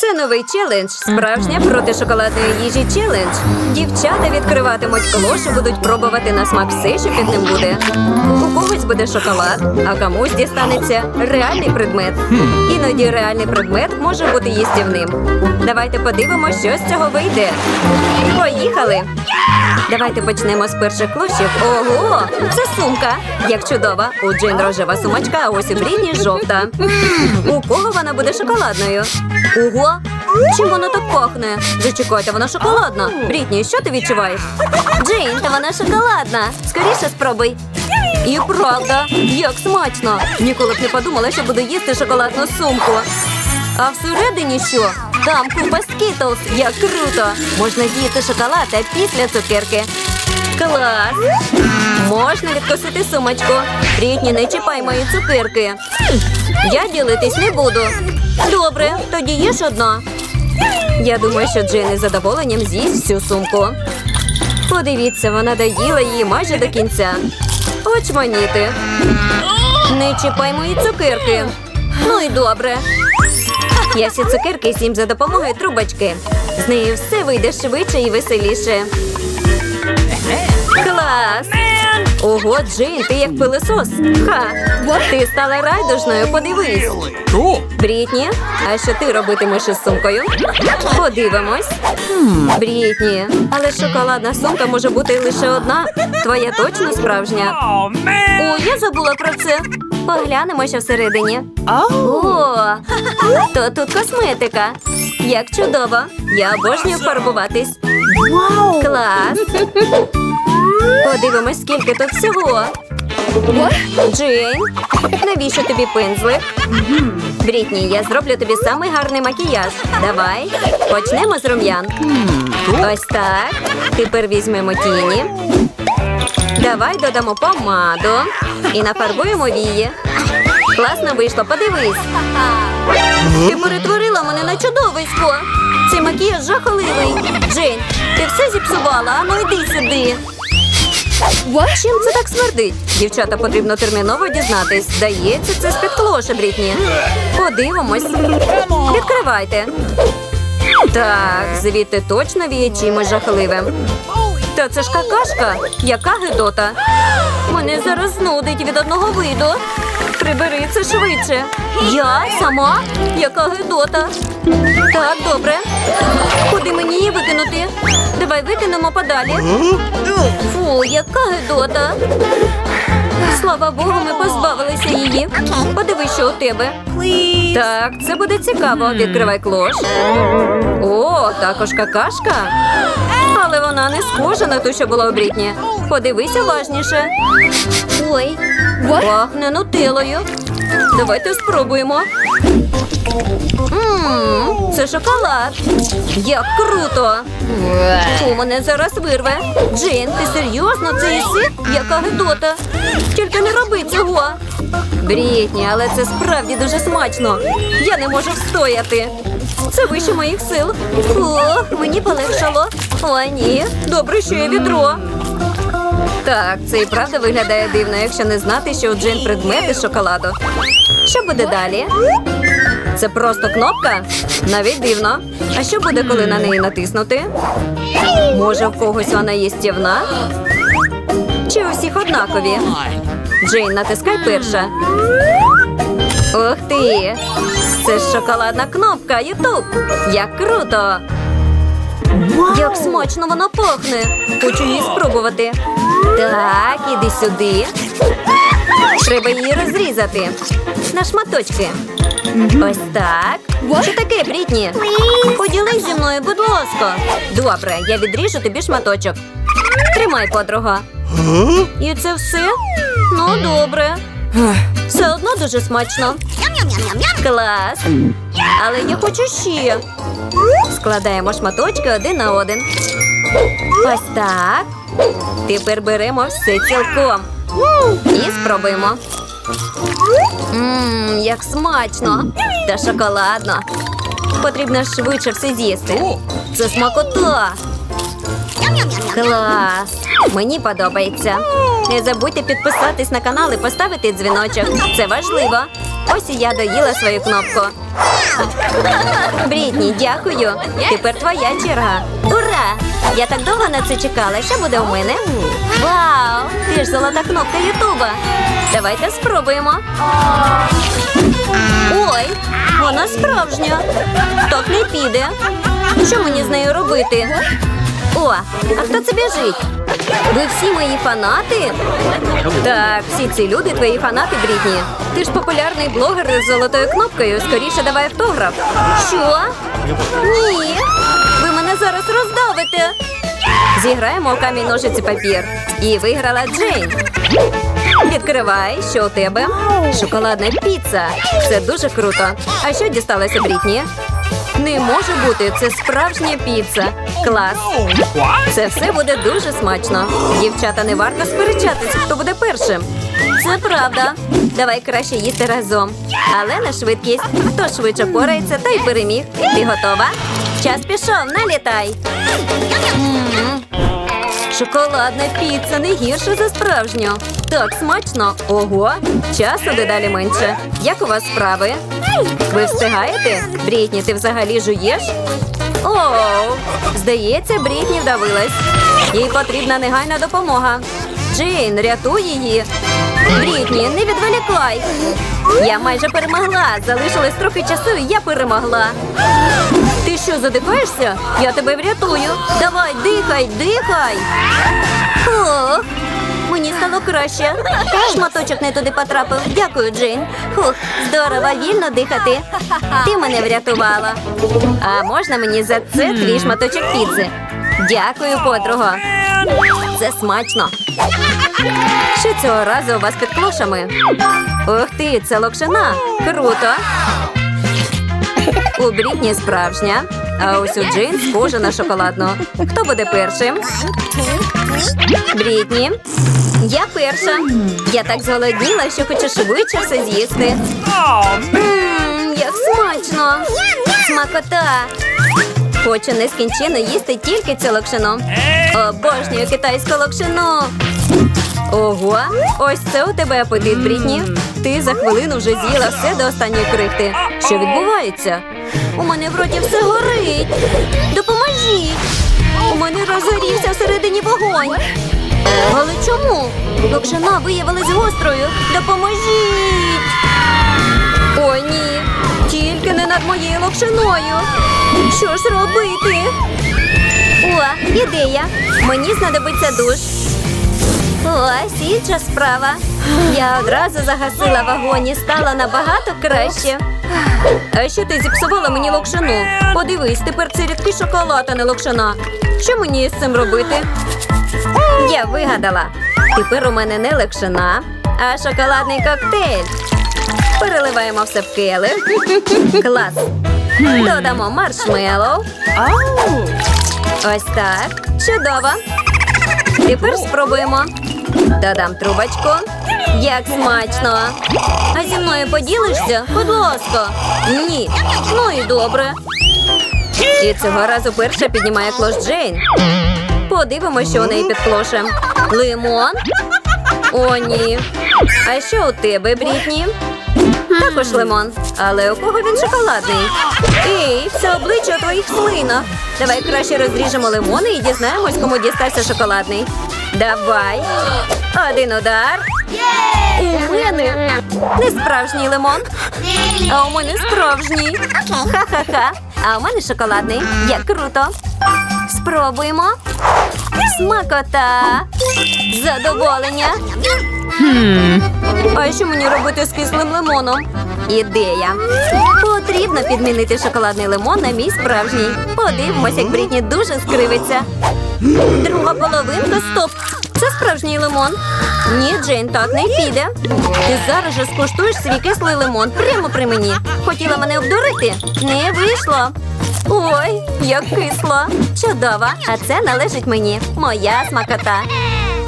Це новий челендж. Справжня проти шоколадної їжі челендж. Дівчата відкриватимуть клош і будуть пробувати на смак все, що під ним буде. У когось буде шоколад, а комусь дістанеться реальний предмет. Іноді реальний предмет може бути їстівним. Давайте подивимося, що з цього вийде. Поїхали! Давайте почнемо з перших клошів. Ого! Це сумка! Як чудово! У Джин рожева сумочка, а ось у Брітні жовта. У кого вона буде шоколадною? Ого! Чим воно так пахне? Зачекайте, вона шоколадна. Брітні, що ти відчуваєш? Джейн, та вона шоколадна. Скоріше спробуй. І правда, як смачно! Ніколи б не подумала, що буду їсти шоколадну сумку. А всередині що? Там купа скітлз. Як круто! Можна з'їсти шоколад, а після цукерки. Клас! Можна відкусити сумочку. Брітні, не чіпай мої цукерки. Я ділитись не буду. Добре, тоді їж одна. Я думаю, що Джин із задоволенням з'їсть всю сумку. Подивіться, вона доїла її майже до кінця. Очманіти. Не чіпай мої цукерки. Ну і добре. Я всі цукерки з'їм за допомогою трубочки. З нею все вийде швидше і веселіше. Клас! Ого, Джейн, ти як пилосос. Ха! Ти стала райдужною, подивись. Брітні, а що ти робитимеш із сумкою? Подивимось. Брітні, але шоколадна сумка може бути лише одна. Твоя точно справжня. О, я забула про це. Поглянемо, що всередині. О, то тут косметика. Як чудово. Я обожнюю фарбуватись. Клас. Подивимось, скільки тут всього. Джейн, навіщо тобі пензлик? Брітні, я зроблю тобі самий гарний макіяж. Давай. Почнемо з рум'ян. Ось так. Тепер візьмемо тіні. Давай додамо помаду і нафарбуємо вії. Класно вийшло, подивись. Ти перетворила мене на чудовисько. Цей макіяж жахливий. Джейн, ти все зіпсувала, а ну йди сюди. Чим це так смердить? Дівчата потрібно терміново дізнатись. Здається, це з-під Брітні. Подивимось. Відкривайте. Так, звідти точно віє чимось жахливим. Та це ж какашка. Яка гидота. Мене зараз знудить від одного виду. Прибери це швидше. Я сама? Яка гидота. Так, добре. Куди мені її викинути? Давай викинемо подалі. Фу, яка гидота. Слава Богу, ми позбавилися її. Подивись, що у тебе. Так, це буде цікаво. Відкривай клош. О, також какашка. Але вона не схожа на ту, що була у Брітні. Подивись уважніше. Ой, пахне нутелою. Давайте спробуємо. Це шоколад. Як круто! Фу, мене зараз вирве. Джейн, ти серйозно це їси? Яка гидота? Тільки не роби цього. Брітні, але це справді дуже смачно. Я не можу встояти. Це вище моїх сил. О, мені полегшало. О, ні. Добре, що є відро. Так, це і правда виглядає дивно, якщо не знати, що у Джин предмет із шоколаду. Що буде далі? Це просто кнопка? Навіть дивно. А що буде, коли на неї натиснути? Може, в когось вона є Чи у всіх однакові? Джейн, натискай перша. Ух ти! Це ж шоколадна кнопка Ютуб. Як круто! Як смачно вона пахне! Хочу її спробувати. Так, іди сюди. Треба її розрізати. На шматочки. Ось так. Що таке, Брітні? Поділись зі мною, будь ласка. Добре, я відріжу тобі шматочок. Тримай, подруга. І це все? Ну, добре. Все одно дуже смачно. Клас. Але я хочу ще. Складаємо шматочки один на один. Ось так. Тепер беремо все цілком. І спробуємо. Ммм, як смачно та шоколадно. Потрібно швидше все з'їсти. Це смакота. Клас! Мені подобається. Не забудьте підписатись на канал і поставити дзвіночок. Це важливо. Ось і я доїла свою кнопку. Брітні, дякую. Тепер твоя черга. Ура! Я так довго на це чекала. Що буде у мене? Вау! Ти ж золота кнопка Ютуба. Давайте спробуємо. Ой, вона справжня. Так не піде. Що мені з нею робити? О, а хто це біжить? Ви всі мої фанати? Так, всі ці люди твої фанати, Брітні. Ти ж популярний блогер з золотою кнопкою. Скоріше давай автограф. Що? Ні. Ви мене зараз роздавите. Зіграємо у камінь ножиці папір. І виграла Джейн. Відкривай, що у тебе? Шоколадна піца. Це дуже круто. А що дісталося Брітні? Не може бути, це справжня піца. Клас. Це все буде дуже смачно. Дівчата, не варто сперечатися, хто буде першим. Це правда. Давай краще їсти разом. Але на швидкість. Хто швидше порається, той переміг. Ти готова? Час пішов, налітай. Шоколадна піца не гірше за справжню. Так смачно. Ого, часу дедалі менше. Як у вас справи? Ви встигаєте? Брітні, ти взагалі жуєш? Оу, здається, Брітні вдавилась. Їй потрібна негайна допомога. Джейн, рятуй її. Брітні, не відволікай. Я майже перемогла. Залишилось трохи часу, і я перемогла. Що, задихаєшся? Я тебе врятую. Давай, дихай, дихай. Ох, мені стало краще. Шматочок не туди потрапив. Дякую, Джейн. Хух, здорово, вільно дихати. Ти мене врятувала. А можна мені за це твій шматочок піци? Дякую, подруга. Це смачно. Що цього разу у вас під клошами? Ух ти, це локшина. Круто. У Брітні справжня, а ось у Джейн схожа на шоколадну. Хто буде першим? Брітні. Я перша. Я так зголодніла, що хочу швидше все з'їсти. Ммм, як смачно! Смакота! Хочу нескінченно їсти тільки цю локшину. Обожнюю китайську локшину. Ого, ось це у тебе апетит, Брітні. Ти за хвилину вже з'їла все до останньої крихти. Що відбувається? У мене в роті все горить. Допоможіть! У мене розгорівся всередині вогонь. Але чому? Локшина виявилась гострою. Допоможіть! О, ні, тільки не над моєю локшиною. Що ж робити? О, ідея. Мені знадобиться душ. Ось інша справа. Я одразу загасила вогонь і стала набагато краще. А що ти зіпсувала мені локшину? Подивись, тепер це рідкий шоколад, а не локшина. Що мені з цим робити? Я вигадала. Тепер у мене не локшина, а шоколадний коктейль. Переливаємо все в келих. Клас. Додамо маршмеллоу. Ось так. Чудово. Тепер спробуємо. Додам трубочку. Як смачно. А зі мною поділишся? Будь ласка. Ні. Ну і добре. І цього разу перша піднімає клош Джейн. Подивимося, що у неї під клошем. Лимон? О, ні. А що у тебе, Брітні? Також лимон. Але у кого він шоколадний? Ей, все обличчя у твоїх слинах. Давай краще розріжемо лимони і дізнаємось, кому дістався шоколадний. Давай. Один удар. У мене не справжній лимон. А у мене справжній. Ха-ха-ха. А у мене шоколадний. Як круто. Спробуємо. Смакота. Задоволення. А що мені робити з кислим лимоном? Ідея. Потрібно підмінити шоколадний лимон на мій справжній. Подивимось, як Брітні дуже скривиться. Друга половинка, стоп. Це справжній лимон. Ні, Джейн, так не піде. Ти зараз же скуштуєш свій кислий лимон прямо при мені. Хотіла мене обдурити? Не вийшло. Ой, як кисло. Чудово. А це належить мені. Моя смакота.